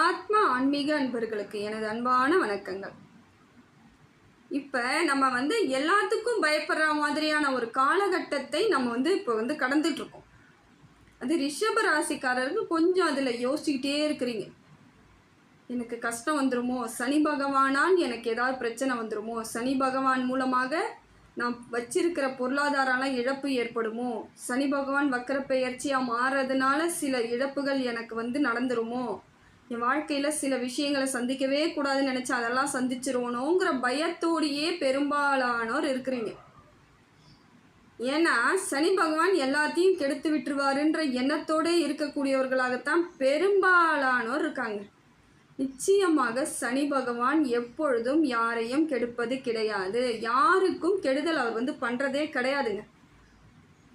ஆத்மா ஆன்மீக அன்பர்களுக்கு எனது அன்பான வணக்கங்கள். இப்போ நம்ம வந்து எல்லாத்துக்கும் பயப்படுற மாதிரியான ஒரு காலகட்டத்தை நம்ம வந்து இப்போ வந்து கடந்துட்ருக்கோம். அது ரிஷப ராசிக்காரருக்கு கொஞ்சம் அதில் யோசிச்சுக்கிட்டே இருக்கிறீங்க. எனக்கு கஷ்டம் வந்துருமோ? சனி பகவானால் எனக்கு ஏதாவது பிரச்சனை வந்துருமோ? சனி பகவான் மூலமாக நான் வச்சிருக்கிற பொருளாதாரம்லாம் இழப்பு ஏற்படுமோ? சனி பகவான் வக்கர பெயர்ச்சியாக மாறுறதுனால சில இழப்புகள் எனக்கு வந்து நடந்துருமோ? என் வாழ்க்கையில் சில விஷயங்களை சந்திக்கவே கூடாதுன்னு நினச்சி அதெல்லாம் சந்திச்சிருவனோங்கிற பயத்தோடையே பெரும்பாலானோர் இருக்கிறீங்க. ஏன்னா சனி பகவான் எல்லாத்தையும் கெடுத்து விட்டுருவாருன்ற எண்ணத்தோடு இருக்கக்கூடியவர்களாகத்தான் பெரும்பாலானோர் இருக்காங்க. நிச்சயமாக சனி பகவான் எப்பொழுதும் யாரையும் கெடுப்பது கிடையாது. யாருக்கும் கெடுதல் அவர் வந்து பண்ணுறதே கிடையாதுங்க.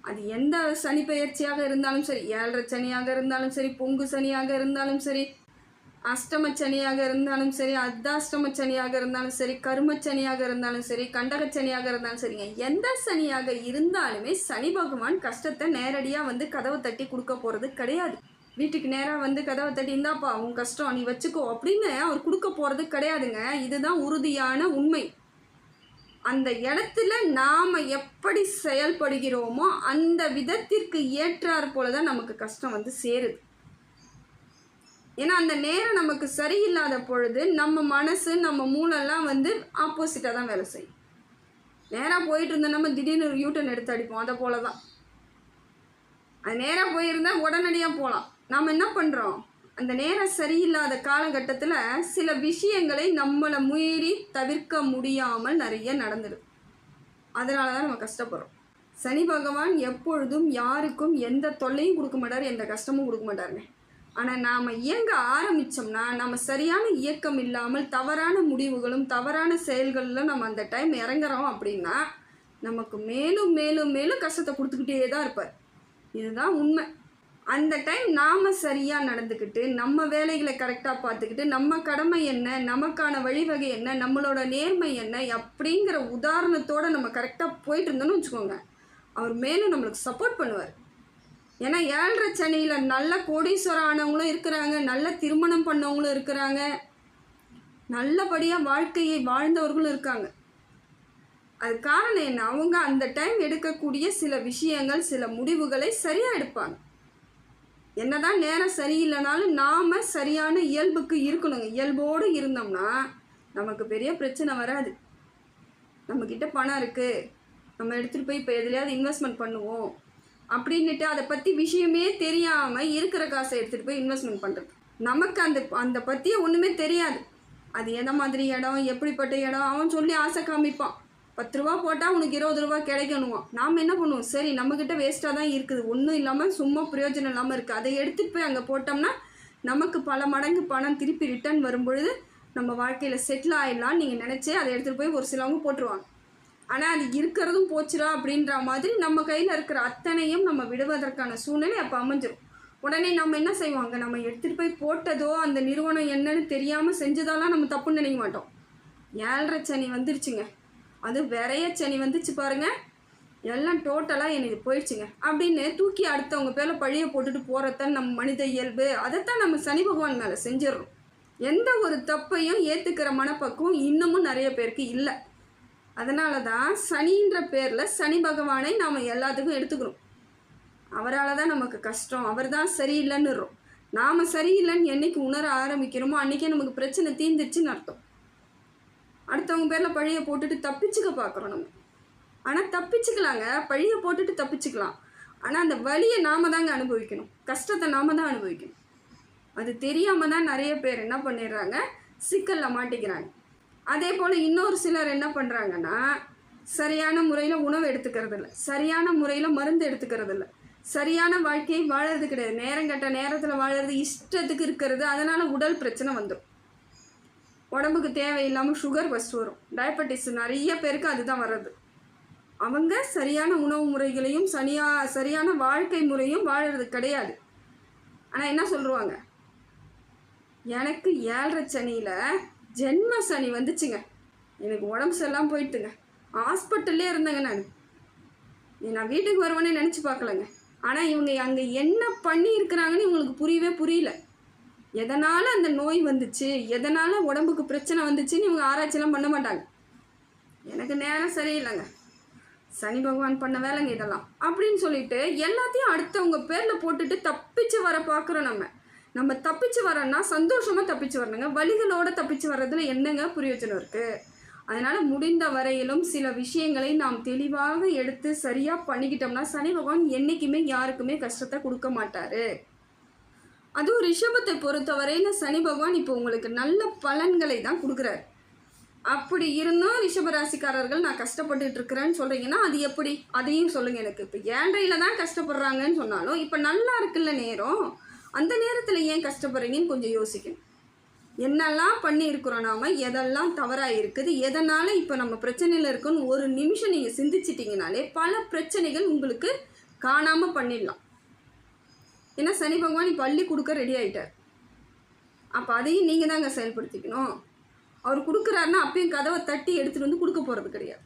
அது எந்த சனி பெயர்ச்சியாக இருந்தாலும் சரி ஏழரை சனியாக இருந்தாலும் சரி பொங்கு சனியாக இருந்தாலும் சரி அஷ்டமச்சனியாக இருந்தாலும் சரி அர்த்தாஷ்டம சனியாக இருந்தாலும் சரி கருமச்சனியாக இருந்தாலும் சரி கண்டகச்சனியாக இருந்தாலும் சரிங்க. எந்த சனியாக இருந்தாலுமே சனி பகவான் கஷ்டத்தை நேரடியாக வந்து கதவை தட்டி கொடுக்க போகிறது கிடையாது. வீட்டுக்கு நேராக வந்து கதவை தட்டி இந்தாப்பா உன் கஷ்டம் நீ வச்சுக்கோ அப்படின்னு அவர் கொடுக்க போகிறது கிடையாதுங்க. இதுதான் உறுதியான உண்மை. அந்த இடத்துல நாம் எப்படி செயல்படுகிறோமோ அந்த விதத்திற்கு ஏற்றாற் போல தான் நமக்கு கஷ்டம் வந்து சேருது. ஏன்னா அந்த நேரம் நமக்கு சரியில்லாத பொழுது நம்ம மனசு நம்ம மூளெல்லாம் வந்து ஆப்போசிட்டாக தான் வேலை செய்யும். நேராக போயிட்டு இருந்தோம் நம்ம திடீர்னு ஒரு யூட்டன் எடுத்து அடிப்போம். அதை போல தான் அது நேராக போயிருந்தா உடனடியாக போகலாம் நாம் என்ன பண்ணுறோம் அந்த நேரம் சரியில்லாத காலகட்டத்தில் சில விஷயங்களை நம்மளை மீறி தவிர்க்க முடியாமல் நிறைய நடந்துடும் அதனால தான் நம்ம கஷ்டப்படுறோம். சனி பகவான் எப்பொழுதும் யாருக்கும் எந்த தொல்லையும் கொடுக்க மாட்டார் எந்த கஷ்டமும் கொடுக்க மாட்டாருங்க. ஆனால் நாம் இயங்க ஆரம்பித்தோம்னா நம்ம சரியான இயக்கம் இல்லாமல் தவறான முடிவுகளும் தவறான செயல்களிலும் நம்ம அந்த டைம் இறங்குறோம் அப்படின்னா நமக்கு மேலும் மேலும் மேலும் கஷ்டத்தை கொடுத்துக்கிட்டே தான் இருப்பார். இதுதான் உண்மை. அந்த டைம் நாம் சரியாக நடந்துக்கிட்டு நம்ம வேலைகளை கரெக்டாக பார்த்துக்கிட்டு நம்ம கடமை என்ன நமக்கான வழிவகை என்ன நம்மளோட நேர்மை என்ன அப்படிங்கிற உதாரணத்தோடு நம்ம கரெக்டாக போயிட்டு இருந்தோம்னு வச்சுக்கோங்க. அவர் மேலும் நம்மளுக்கு சப்போர்ட் பண்ணுவார். ஏன்னா ஏழரை சனியில் நல்ல கோடீஸ்வரம் ஆனவங்களும் இருக்கிறாங்க நல்ல திருமணம் பண்ணவங்களும் இருக்கிறாங்க. நல்லபடியாக வாழ்க்கையை வாழ்ந்தவர்களும் இருக்காங்க. அது காரணம் என்ன? அவங்க அந்த டைம் எடுக்கக்கூடிய சில விஷயங்கள் சில முடிவுகளை சரியாக எடுப்பாங்க. என்னதான் நேரம் சரியில்லைனாலும் நாம் சரியான இயல்புக்கு இருக்கணுங்க. இயல்போடு இருந்தோம்னா நமக்கு பெரிய பிரச்சனை வராது. நம்மக்கிட்ட பணம் இருக்குது நம்ம எடுத்துகிட்டு போய் இப்போ எதுலையாவது இன்வெஸ்ட்மெண்ட் பண்ணுவோம். அப்படின்னுட்டு அதை பற்றி விஷயமே தெரியாமல் இருக்கிற காசை எடுத்துகிட்டு போய் இன்வெஸ்ட்மெண்ட் பண்ணுறது நமக்கு அந்த அந்த பற்றிய ஒன்றுமே தெரியாது. அது எந்த மாதிரி இடம் எப்படிப்பட்ட இடம் அவன் சொல்லி ஆசை காமிப்பான். பத்து ரூபா போட்டால் உனக்கு இருபது ரூபா கிடைக்கணுவான் நாம் என்ன பண்ணுவோம்? சரி நம்மக்கிட்ட வேஸ்ட்டாக தான் இருக்குது. ஒன்றும் இல்லாமல் சும்மா பிரயோஜனம் இல்லாமல் இருக்குது அதை எடுத்துகிட்டு போய் அங்கே போட்டோம்னா நமக்கு பல மடங்கு பணம் திருப்பி ரிட்டர்ன் வரும்பொழுது நம்ம வாழ்க்கையில் செட்டில் ஆகிடலாம்னு நீங்கள் நினச்சி அதை எடுத்துகிட்டு போய் ஒரு சிலவங்க போட்டுருவாங்க. ஆனால் அது இருக்கிறதும் போச்சுரா அப்படின்ற மாதிரி நம்ம கையில் இருக்கிற அத்தனையும் நம்ம விடுவதற்கான சூழ்நிலை அப்போ அமைஞ்சிடும் உடனே நம்ம என்ன செய்வாங்க நம்ம எடுத்துகிட்டு போய் போட்டதோ அந்த நிறுவனம் என்னன்னு தெரியாமல் செஞ்சதாலாம் நம்ம தப்புன்னு நினைக்க மாட்டோம். ஏழரை சனி வந்துருச்சுங்க. அது விரைய சனி வந்துச்சு பாருங்கள் எல்லாம் டோட்டலாக எனக்கு போயிடுச்சுங்க. அப்படின்னு தூக்கி அடுத்தவங்க பேரில் பழிய போட்டுட்டு போகிறதான் நம்ம மனித இயல்பு அதைத்தான் நம்ம சனி பகவான் மேலே செஞ்சிடறோம். எந்த ஒரு தப்பையும் ஏற்றுக்கிற மனப்பக்குவம் இன்னமும் நிறைய பேருக்கு இல்லை. அதனால தான் சனின்ற பேரில் சனி பகவானை நாம் எல்லாத்துக்கும் எடுத்துக்கிறோம். அவரால் தான் நமக்கு கஷ்டம். அவர் தான் சரியில்லைன்னுறோம். நாம் சரியில்லைன்னு என்றைக்கு உணர ஆரம்பிக்கிறோமோ அன்றைக்கே நமக்கு பிரச்சனை தீர்ந்துருச்சுன்னு அர்த்தம். அடுத்தவங்க பேரில் பழியை போட்டுட்டு தப்பிச்சுக்க பார்க்குறோம் நம்ம. ஆனால் தப்பிச்சுக்கலாங்க. பழியை போட்டுட்டு தப்பிச்சுக்கலாம். ஆனால் அந்த வழியை நாம் தாங்க அனுபவிக்கணும். கஷ்டத்தை நாம் தான் அனுபவிக்கணும். அது தெரியாமல் தான் நிறைய பேர் என்ன பண்ணிடுறாங்க? சிக்கலில் மாட்டிக்கிறாங்க. அதே போல் இன்னொரு சிலர் என்ன பண்ணுறாங்கன்னா சரியான முறையில் உணவு எடுத்துக்கிறது இல்லை சரியான முறையில் மருந்து எடுத்துக்கிறது இல்லை சரியான வாழ்க்கையை வாழறது கிடையாது. நேரம் கட்ட நேரத்தில் வாழறது இஷ்டத்துக்கு இருக்கிறது. அதனால் உடல் பிரச்சனை வந்துடும் உடம்புக்கு தேவையில்லாமல் சுகர் ஃபஸ்ட் வரும். டயபெட்டிஸ் நிறைய பேருக்கு அதுதான் வர்றது. அவங்க சரியான உணவு முறைகளையும் சரியா சரியான வாழ்க்கை முறையும் வாழறது கிடையாது. ஆனால் என்ன சொல்லுவாங்க? எனக்கு ஏழரை சனியில் ஜென்ம சனி வந்துச்சுங்க. எனக்கு உடம்பு சரியில்லாமல் போயிட்டுங்க ஹாஸ்பிட்டல்லே இருந்தேங்க நான். நான் வீட்டுக்கு வருவேனே நினச்சி பார்க்கலங்க. ஆனால் இவங்க அங்கே என்ன பண்ணி இருக்கிறாங்கன்னு இவங்களுக்கு புரியவே புரியல. எதனால் அந்த நோய் வந்துச்சு? எதனால் உடம்புக்கு பிரச்சனை வந்துச்சுன்னு இவங்க ஆராய்ச்சிலாம் பண்ண மாட்டாங்க. எனக்கு நேரம் சரியில்லைங்க. சனி பகவான் பண்ண வேலைங்க இதெல்லாம். அப்படின்னு சொல்லிட்டு எல்லாத்தையும் அடுத்தவங்க பேரில் போட்டுட்டு தப்பிச்சு வர பார்க்குறோம் நம்ம. நம்ம தப்பிச்சு வரோன்னா சந்தோஷமாக தப்பிச்சு வரணுங்க. வழிகளோடு தப்பிச்சு வர்றதுல என்னங்க பிரயோஜனம் இருக்குது அதனால் முடிந்த வரையிலும் சில விஷயங்களை நாம் தெளிவாக எடுத்து சரியாக பண்ணிக்கிட்டோம்னா சனி பகவான் என்றைக்குமே யாருக்குமே கஷ்டத்தை கொடுக்க மாட்டார். அதுவும் ரிஷபத்தை பொறுத்தவரையில் சனி பகவான் இப்போ உங்களுக்கு நல்ல பலன்களை தான் கொடுக்குறாரு. அப்படி இருந்தும் ரிஷபராசிக்காரர்கள் நான் கஷ்டப்பட்டுட்டு இருக்கிறேன்னு சொல்கிறீங்கன்னா அது எப்படி? அதையும் சொல்லுங்கள் எனக்கு. இப்போ ஏன்றையில் தான் கஷ்டப்படுறாங்கன்னு சொன்னாலும் இப்போ நல்லா இருக்குல்ல நேரம். அந்த நேரத்தில் ஏன் கஷ்டப்படுறீங்கன்னு கொஞ்சம் யோசிக்கணும் என்னெல்லாம் பண்ணியிருக்கிறோம் நாம்? எதெல்லாம் தவறாக இருக்குது எதனால் இப்போ நம்ம பிரச்சனையில் இருக்குன்னு ஒரு நிமிஷம் நீங்கள் சிந்திச்சிட்டிங்கனாலே பல பிரச்சனைகள் உங்களுக்கு காணாமல் பண்ணிடலாம். ஏன்னா சனி பகவான் இப்போ அள்ளி கொடுக்க ரெடி ஆகிட்டார் அப்போ அதையும் நீங்கள் தாங்க செயல்படுத்திக்கணும். அவர் கொடுக்குறாருன்னா அப்பயும் கதவை தட்டி எடுத்துகிட்டு வந்து கொடுக்க போகிறது கிடையாது.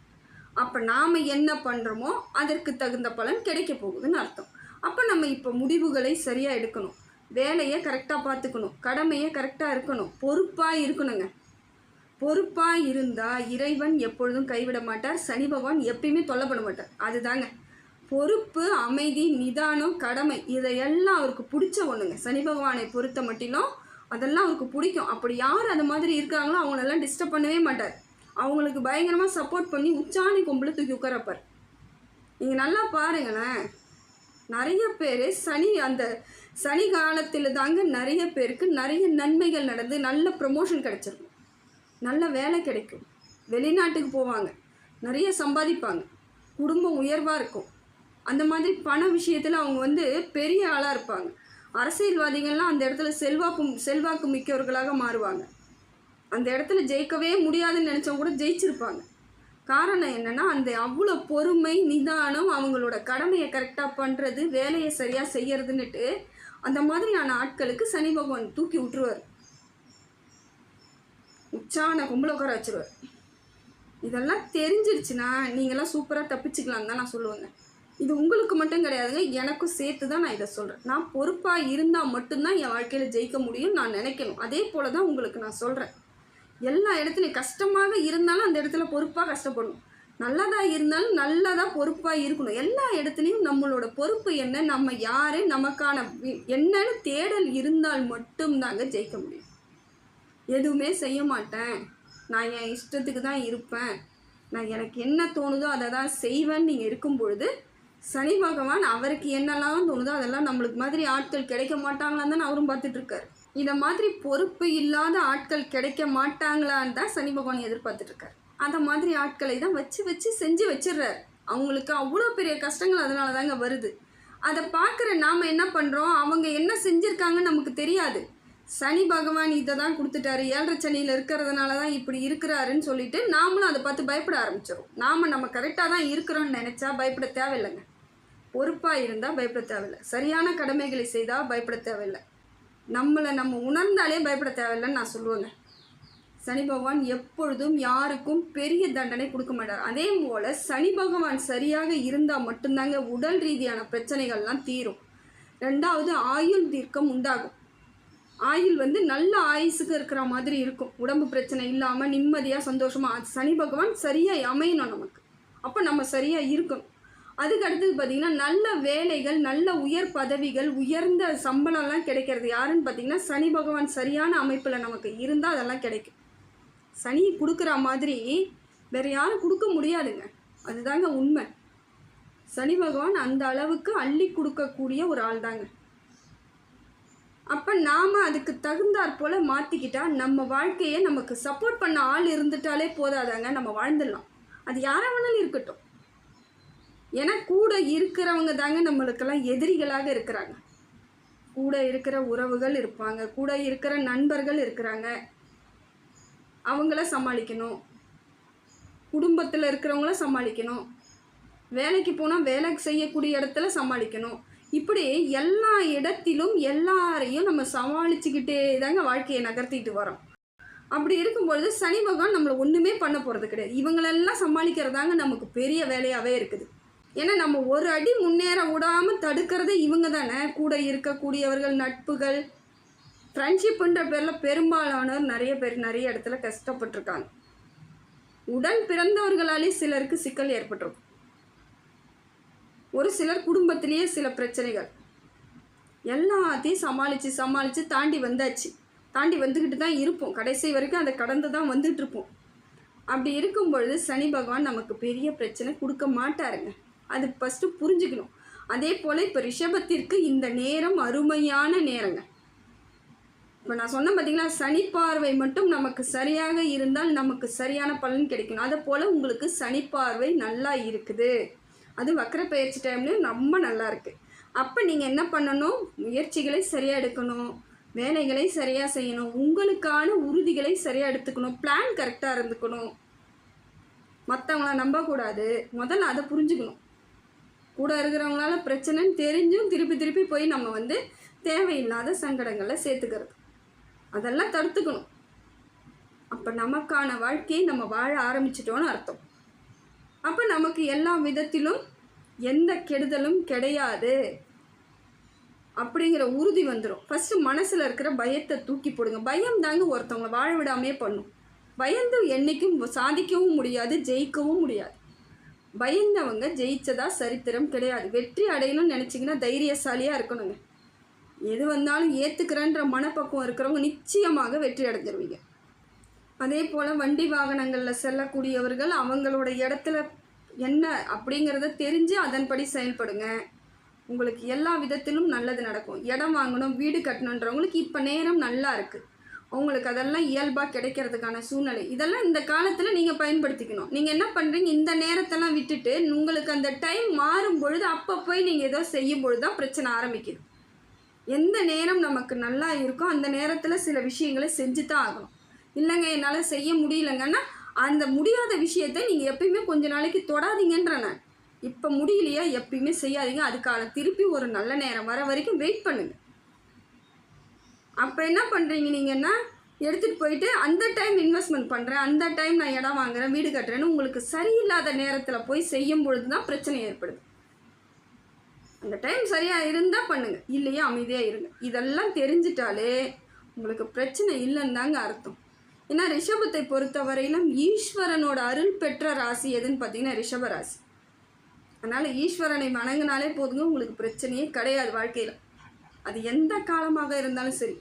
அப்போ நாம் என்ன பண்ணுறோமோ அதற்கு தகுந்த பலன் கிடைக்க போகுதுன்னு அர்த்தம். அப்போ நம்ம இப்போ முடிவுகளை சரியாக எடுக்கணும். வேலையை கரெக்டாக பார்த்துக்கணும். கடமையை கரெக்டாக இருக்கணும். பொறுப்பாக இருக்கணுங்க. பொறுப்பாக இருந்தால் இறைவன் எப்பொழுதும் கைவிட மாட்டார். சனி பகவான் எப்பயுமே தொல்லை பண்ண மாட்டார். அதுதாங்க. பொறுப்பு அமைதி நிதானம் கடமை இதையெல்லாம் அவருக்கு பிடிச்ச ஒன்றுங்க சனி பகவானை பொறுத்த மட்டிலும் அதெல்லாம் அவருக்கு பிடிக்கும். அப்படி யார் அது மாதிரி இருக்காங்களோ அவங்களெல்லாம் டிஸ்டர்ப் பண்ணவே மாட்டார். அவங்களுக்கு பயங்கரமாக சப்போர்ட் பண்ணி உச்சாணி கொம்பில் தூக்கி உட்காரப்பார். நீங்கள் நல்லா பாருங்களேன். நிறைய பேர் சனி அந்த சனி காலத்தில் தாங்க நிறைய பேருக்கு நிறைய நன்மைகள் நடந்து நல்ல ப்ரமோஷன் கிடச்சிருக்கும். நல்ல வேலை கிடைக்கும். வெளிநாட்டுக்கு போவாங்க. நிறைய சம்பாதிப்பாங்க. குடும்பம் உயர்வாக இருக்கும். அந்த மாதிரி பண விஷயத்தில் அவங்க வந்து பெரிய ஆளாக இருப்பாங்க. அரசியல்வாதிகள்லாம் அந்த இடத்துல செல்வாக்கு செல்வாக்கு மிக்கவர்களாக மாறுவாங்க. அந்த இடத்துல ஜெயிக்கவே முடியாதுன்னு நினச்சவங்க கூட ஜெயிச்சிருப்பாங்க. காரணம் என்னென்னா அந்த அவ்வளோ பொறுமை நிதானம் அவங்களோட கடமையை கரெக்டாக பண்ணுறது வேலையை சரியாக செய்யறதுன்னுட்டு அந்த மாதிரியான ஆட்களுக்கு சனி பகவான் தூக்கி விட்டுருவார். உச்சான கும்பல உட்கார வச்சிருவார் இதெல்லாம் தெரிஞ்சிருச்சுன்னா நீங்களாம் சூப்பராக தப்பிச்சுக்கலாம் தான் நான் சொல்லுவேங்க. இது உங்களுக்கு மட்டும் கிடையாதுங்க எனக்கும் சேர்த்து தான் நான் இதை சொல்கிறேன் நான் பொறுப்பாக இருந்தால் மட்டும்தான் என் வாழ்க்கையில் ஜெயிக்க முடியும் நான் நினைக்கணும். அதே போல் தான் உங்களுக்கு நான் சொல்கிறேன் எல்லா இடத்துலையும் கஷ்டமாக இருந்தாலும் அந்த இடத்துல பொறுப்பாக கஷ்டப்படணும். நல்லதாக இருந்தாலும் நல்லதாக பொறுப்பாக இருக்கணும். எல்லா இடத்துலையும் நம்மளோட பொறுப்பு என்ன நம்ம யார் நமக்கான என்னன்னு தேடல் இருந்தால் மட்டும்தாங்க ஜெயிக்க முடியும். எதுவுமே செய்ய மாட்டேன். நான் என் இஷ்டத்துக்கு தான் இருப்பேன். நான் எனக்கு என்ன தோணுதோ அதை தான் செய்வேன்னு நீங்கள் இருக்கும் பொழுது சனி பகவான் அவருக்கு என்னெல்லாம் தோணுதோ அதெல்லாம் நம்மளுக்கு மாதிரி ஆட்கள் கிடைக்க மாட்டாங்களான்னு தான் அவரும் பார்த்துட்ருக்காரு இதை மாதிரி பொறுப்பு இல்லாத ஆட்கள் கிடைக்க மாட்டாங்களான்னு தான் சனி பகவான் எதிர்பார்த்துட்ருக்காரு அந்த மாதிரி ஆட்களை தான் வச்சு வச்சு செஞ்சு வச்சிடுறாரு. அவங்களுக்கு அவ்வளோ பெரிய கஷ்டங்கள் அதனால தாங்க வருது. அதை பார்க்குற நாம் என்ன பண்ணுறோம் அவங்க என்ன செஞ்சுருக்காங்கன்னு நமக்கு தெரியாது. சனி பகவான் இதை தான் கொடுத்துட்டாரு. ஏழரை சனியில் இருக்கிறதுனால தான் இப்படி இருக்கிறாருன்னு சொல்லிட்டு நாமளும் அதை பார்த்து பயப்பட ஆரம்பிச்சிடும் நாம் நம்ம கரெக்டாக தான் இருக்கிறோம்னு நினச்சா பயப்பட தேவையில்லைங்க. பொறுப்பாக இருந்தால் பயப்பட தேவையில்லை. சரியான கடமைகளை செய்தால் பயப்பட தேவையில்லை. நம்மளை நம்ம உணர்ந்தாலே பயப்பட தேவையில்லைன்னு நான் சொல்லுவேங்க. சனி பகவான் எப்பொழுதும் யாருக்கும் பெரிய தண்டனை கொடுக்க மாட்டார். அதே போல் சனி பகவான் சரியாக இருந்தால் மட்டும்தாங்க உடல் ரீதியான பிரச்சனைகள்லாம் தீரும். ரெண்டாவது ஆயுள் தீர்க்கம் உண்டாகும். ஆயுள் வந்து நல்ல ஆயுசுக்கு இருக்கிற மாதிரி இருக்கும். உடம்பு பிரச்சனை இல்லாமல் நிம்மதியாக சந்தோஷமாக சனி பகவான் சரியாக அமையணும் நமக்கு. அப்போ நம்ம சரியாக இருக்கணும். அதுக்கு அடுத்தது பார்த்திங்கன்னா நல்ல வேலைகள் நல்ல உயர் பதவிகள் உயர்ந்த சம்பளம்லாம் கிடைக்கிறது யாருன்னு பார்த்தீங்கன்னா சனி பகவான் சரியான அமைப்பில் நமக்கு இருந்தால் அதெல்லாம் கிடைக்கும். சனி கொடுக்குற மாதிரி வேறு யாரும் கொடுக்க முடியாதுங்க. அதுதாங்க உண்மை. சனி பகவான் அந்த அளவுக்கு அள்ளி கொடுக்கக்கூடிய ஒரு ஆள் தாங்க அப்போ நாம் அதுக்கு தகுந்தாற் போல் மாற்றிக்கிட்டால் நம்ம வாழ்க்கையை நமக்கு சப்போர்ட் பண்ண ஆள் இருந்துட்டாலே போதாதாங்க நம்ம வாழ்ந்துடலாம். அது யாரை வேணாலும் இருக்கட்டும். ஏன்னா கூட இருக்கிறவங்க தாங்க நம்மளுக்கெல்லாம் எதிரிகளாக இருக்கிறாங்க. கூட இருக்கிற உறவுகள் இருப்பாங்க. கூட இருக்கிற நண்பர்கள் இருக்கிறாங்க. அவங்கள சமாளிக்கணும். குடும்பத்தில் இருக்கிறவங்கள சமாளிக்கணும். வேலைக்கு போனால் வேலை செய்யக்கூடிய இடத்துல சமாளிக்கணும். இப்படி எல்லா இடத்திலும் எல்லாரையும் நம்ம சமாளிச்சுக்கிட்டே தாங்க வாழ்க்கையை நகர்த்திட்டு வரோம். அப்படி இருக்கும்பொழுது சனி பகவான் நம்மளை ஒன்றுமே பண்ண போகிறது கிடையாது. இவங்களெல்லாம் சமாளிக்கிறதாங்க நமக்கு பெரிய வேலையாகவே இருக்குது. ஏன்னா நம்ம ஒரு அடி முன்னேற விடாமல் தடுக்கிறதே இவங்க தானே. கூட இருக்கக்கூடியவர்கள் நட்புகள் ஃப்ரெண்ட்ஷிப்புன்ற பேரில் பெரும்பாலானோர் நிறைய பேர் நிறைய இடத்துல கஷ்டப்பட்டிருக்காங்க. உடன் பிறந்தவர்களாலே சிலருக்கு சிக்கல் ஏற்பட்டிருக்கும். ஒரு சிலர் குடும்பத்திலேயே சில பிரச்சனைகள். எல்லாத்தையும் சமாளித்து சமாளித்து தாண்டி வந்தாச்சு. தாண்டி வந்துக்கிட்டு தான் இருப்போம். கடைசி வரைக்கும் அதை கடந்து தான் வந்துட்டு இருப்போம். அப்படி இருக்கும் பொழுது சனி பகவான் நமக்கு பெரிய பிரச்சனை கொடுக்க மாட்டாருங்க. அது ஃபஸ்ட்டு புரிஞ்சுக்கணும். அதே போல் இப்போ ரிஷபத்திற்கு இந்த நேரம் அருமையான நேரங்க. இப்போ நான் சொன்னேன் பார்த்தீங்களா சனி பார்வை மட்டும் நமக்கு சரியாக இருந்தால் நமக்கு சரியான பலன் கிடைக்கணும். அதை போல் உங்களுக்கு சனி பார்வை நல்லா இருக்குது. அது வக்கர பயிற்சி டைம்லேயும் ரொம்ப நல்லா இருக்குது அப்போ நீங்கள் என்ன பண்ணணும்? முயற்சிகளை சரியாக எடுக்கணும். வேலைகளை சரியாக செய்யணும். உங்களுக்கான உறுதிகளை சரியாக எடுத்துக்கணும். பிளான் கரெக்டாக இருந்துக்கணும். மற்றவங்கள நம்பக்கூடாது. முதல்ல அதை புரிஞ்சுக்கணும். கூட இருக்கிறவங்களால பிரச்சனைன்னு தெரிஞ்சும் திருப்பி திருப்பி போய் நம்ம வந்து தேவையில்லாத சங்கடங்களை சேர்த்துக்கிறது. அதெல்லாம் தடுத்துக்கணும். அப்போ நமக்கான வாழ்க்கையை நம்ம வாழ ஆரம்பிச்சிட்டோன்னு அர்த்தம். அப்போ நமக்கு எல்லா விதத்திலும் எந்த கெடுதலும் கிடையாது அப்படிங்கிற உறுதி வந்துடும் ஃபஸ்ட்டு மனசில் இருக்கிற பயத்தை தூக்கி போடுங்க. பயம் தாங்க ஒருத்தவங்களை வாழ விடாமே பண்ணும். பயந்து என்றைக்கும் சாதிக்கவும் முடியாது ஜெயிக்கவும் முடியாது. பயந்தவங்க ஜெயிச்சதா சரித்திரம் கிடையாது. வெற்றி அடையணும்னு நினச்சிங்கன்னா தைரியசாலியாக இருக்கணுங்க. எது வந்தாலும் ஏற்றுக்கிறேன்ற மனப்பக்குவம் இருக்கிறவங்க நிச்சயமாக வெற்றி அடைஞ்சிருவீங்க. அதே போல் வண்டி வாகனங்களில் செல்லக்கூடியவர்கள் அவங்களோட இடத்துல என்ன அப்படிங்கிறத தெரிஞ்சு அதன்படி செயல்படுங்க. உங்களுக்கு எல்லா விதத்திலும் நல்லது நடக்கும். இடம் வாங்கணும் வீடு கட்டணுன்றவங்களுக்கு இப்போ நேரம் நல்லா இருக்குது உங்களுக்கு அதெல்லாம் இயல்பாக கிடைக்கிறதுக்கான சூழ்நிலை. இதெல்லாம் இந்த காலத்தில் நீங்கள் பயன்படுத்திக்கணும். நீங்கள் என்ன பண்ணுறீங்க இந்த நேரத்தெல்லாம் விட்டுட்டு உங்களுக்கு அந்த டைம் மாறும் பொழுது அப்போ போய் நீங்கள் ஏதோ செய்யும் பொழுது தான் பிரச்சனை ஆரம்பிக்குது. எந்த நேரம் நமக்கு நல்லா இருக்கோ அந்த நேரத்தில் சில விஷயங்களை செஞ்சு தான் ஆகணும். இல்லைங்க என்னால் செய்ய முடியலங்கன்னா அந்த முடியாத விஷயத்தை நீங்கள் எப்பயுமே கொஞ்ச நாளைக்கு தொடாதீங்கன்ற நான். இப்போ முடியலையா? எப்பயுமே செய்யாதீங்க. அதுக்கான திருப்பி ஒரு நல்ல நேரம் வர வரைக்கும் வெயிட் பண்ணுங்கள் அப்போ என்ன பண்ணுறீங்க நீங்கன்னா எடுத்துகிட்டு போயிட்டு அந்த டைம் இன்வெஸ்ட்மெண்ட் பண்ணுறேன் அந்த டைம் நான் இடம் வாங்குறேன் வீடு கட்டுறேன்னு உங்களுக்கு சரியில்லாத நேரத்தில் போய் செய்யும் பொழுது தான் பிரச்சனை ஏற்படுது. அந்த டைம் சரியாக இருந்தால் பண்ணுங்கள் இல்லையா அமைதியாக இருங்க. இதெல்லாம் தெரிஞ்சிட்டாலே உங்களுக்கு பிரச்சனை இல்லைன்னு தாங்க அர்த்தம். ஏன்னா ரிஷபத்தை பொறுத்த வரையிலும் ஈஸ்வரனோட அருள் பெற்ற ராசி எதுன்னு பார்த்தீங்கன்னா ரிஷப ராசி. அதனால் ஈஸ்வரனை வணங்கினாலே போதுங்க உங்களுக்கு பிரச்சனையே கிடையாது வாழ்க்கையில். அது எந்த காலமாக இருந்தாலும் சரி.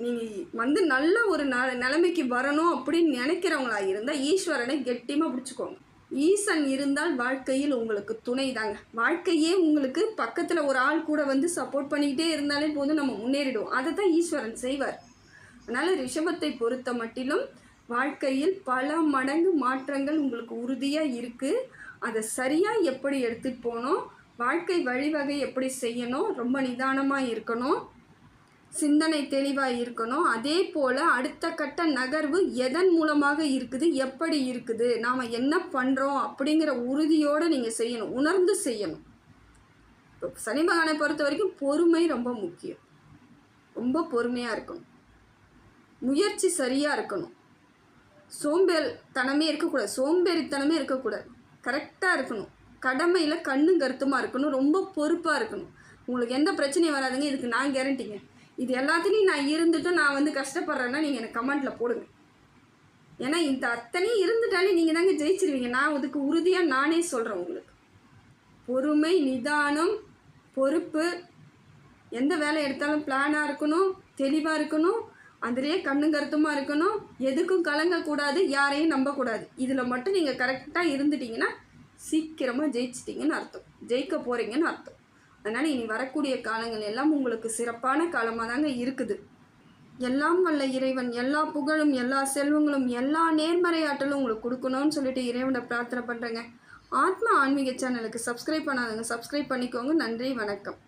நீங்கள் வந்து நல்ல ஒரு ந நிலைமைக்கு வரணும் அப்படின்னு நினைக்கிறவங்களா இருந்தால் ஈஸ்வரனை கெட்டியமாக பிடிச்சிக்கோங்க. ஈசன் இருந்தால் வாழ்க்கையில் உங்களுக்கு துணை தாங்க. வாழ்க்கையே உங்களுக்கு பக்கத்தில் ஒரு ஆள் கூட வந்து சப்போர்ட் பண்ணிக்கிட்டே இருந்தாலே போதும் நம்ம முன்னேறிடுவோம். அதை தான் ஈஸ்வரன் செய்வார். அதனால் ரிஷபத்தை பொறுத்த மட்டிலும் வாழ்க்கையில் பல மடங்கு மாற்றங்கள் உங்களுக்கு உறுதியாக இருக்குது அதை சரியாக எப்படி எடுத்துகிட்டு போகணும் வாழ்க்கை வழிவகை எப்படி செய்யணும் ரொம்ப நிதானமாக இருக்கணும். சிந்தனை தெளிவாக இருக்கணும். அதே போல் அடுத்த கட்ட நகர்வு எதன் மூலமாக இருக்குது எப்படி இருக்குது நாம் என்ன பண்ணுறோம் அப்படிங்கிற உறுதியோடு நீங்கள் செய்யணும். உணர்ந்து செய்யணும். இப்போ சனி பகவானை பொறுத்த வரைக்கும் பொறுமை ரொம்ப முக்கியம். ரொம்ப பொறுமையாக இருக்கணும். முயற்சி சரியாக இருக்கணும். சோம்பேல் தனமே இருக்கக்கூடாது. சோம்பேறித்தனமே இருக்கக்கூடாது. கரெக்டாக இருக்கணும். கடமையில் கண்ணும் கருத்துமாக இருக்கணும். ரொம்ப பொறுப்பாக இருக்கணும். உங்களுக்கு எந்த பிரச்சனையும் வராதுங்க. இதுக்கு நான் கேரண்டிங்க இது எல்லாத்துலேயும் நான் இருந்துட்டும் நான் வந்து கஷ்டப்படுறேன்னா நீங்கள் எனக்கு கமெண்ட்டில் போடுங்க. ஏன்னா இந்த அத்தனையும் இருந்துட்டாலே நீங்கள் தாங்க ஜெயிச்சிருவீங்க. நான் அதுக்கு உறுதியாக நானே சொல்கிறேன் உங்களுக்கு. பொறுமை நிதானம் பொறுப்பு எந்த வேலை எடுத்தாலும் பிளானாக இருக்கணும் தெளிவாக இருக்கணும் அதுலேயே கண்ணும் கருத்துமாக இருக்கணும் எதுக்கும் கலங்கக்கூடாது யாரையும் நம்பக்கூடாது இதில் மட்டும் நீங்கள் கரெக்டாக இருந்துட்டீங்கன்னா சீக்கிரமாக ஜெயிச்சிட்டிங்கன்னு அர்த்தம். ஜெயிக்க போகிறீங்கன்னு அர்த்தம். அதனால் இனி வரக்கூடிய காலங்கள் எல்லாம் உங்களுக்கு சிறப்பான காலமாக தாங்க இருக்குது. எல்லாம் வல்ல இறைவன் எல்லா புகழும் எல்லா செல்வங்களும் எல்லா நேர்மறை ஆற்றலும் உங்களுக்கு கொடுக்கணும்னு சொல்லிட்டு இறைவனை பிரார்த்தனை பண்ணுறேங்க ஆத்மா ஆன்மீக சேனலுக்கு சப்ஸ்கிரைப் பண்ணாதவங்க சப்ஸ்கிரைப் பண்ணிக்கோங்க. நன்றி வணக்கம்.